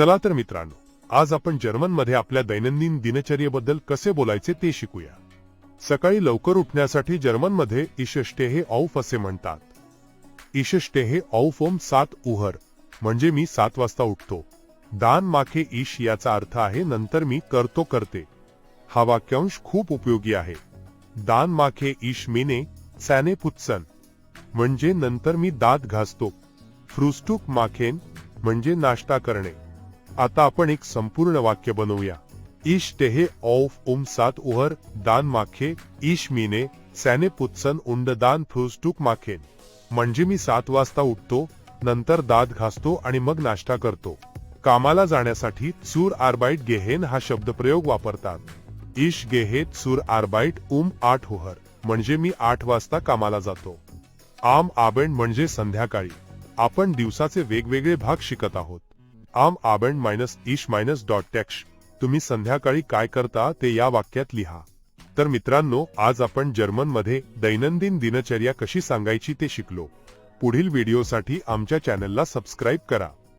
चला तर मित्रांनो आज आपण जर्मनमध्ये आपल्या दैनंदिन दिनचर्येबद्दल कसे बोलायचे ते शिकूया. सकाळी लवकर उठण्यासाठी जर्मनमध्ये इशष्टे हे औफ असे म्हणतात. इशष्टे हे औफ ओम सात उहर म्हणजे मी सात वाजता उठतो. दान माखे ईश याचा अर्थ आहे नंतर मी करतो करते. हा वाक्यांश खूप उपयोगी आहे. दान माखे ईश मेने सॅने पुत्सन म्हणजे नंतर मी दात घासतो. फ्रुस्टूक माखेन म्हणजे नाश्ता करणे. आता आपण एक संपूर्ण वाक्य बनवूया. ईश तेहे औफ उम सात उहर दान माखे ईश मीने सॅने पुत्सन उंड दान फ्रुजटूक माखेन म्हणजे मी सात वाजता उठतो नंतर दात घासतो आणि मग नाश्ता करतो. कामाला जाण्यासाठी चूर आर्बाईट गेहेन हा शब्दप्रयोग वापरतात. ईश गेहेत चूर आर्बाईट उम आठ हुहर म्हणजे मी आठ वाजता कामाला जातो. आम आबेंड म्हणजे संध्याकाळी. आपण दिवसाचे वेगवेगळे भाग शिकत आहोत. आम आबंड मायनस ईश मायनस डॉट टॅक्स तुम्ही संध्याकाळी काय करता ते या वाक्यात लिहा. तर मित्रांनो आज आपण जर्मनमध्ये दैनंदिन दिनचर्या कशी सांगायची ते शिकलो. पुढील व्हिडिओसाठी आमच्या चॅनलला सबस्क्राईब करा.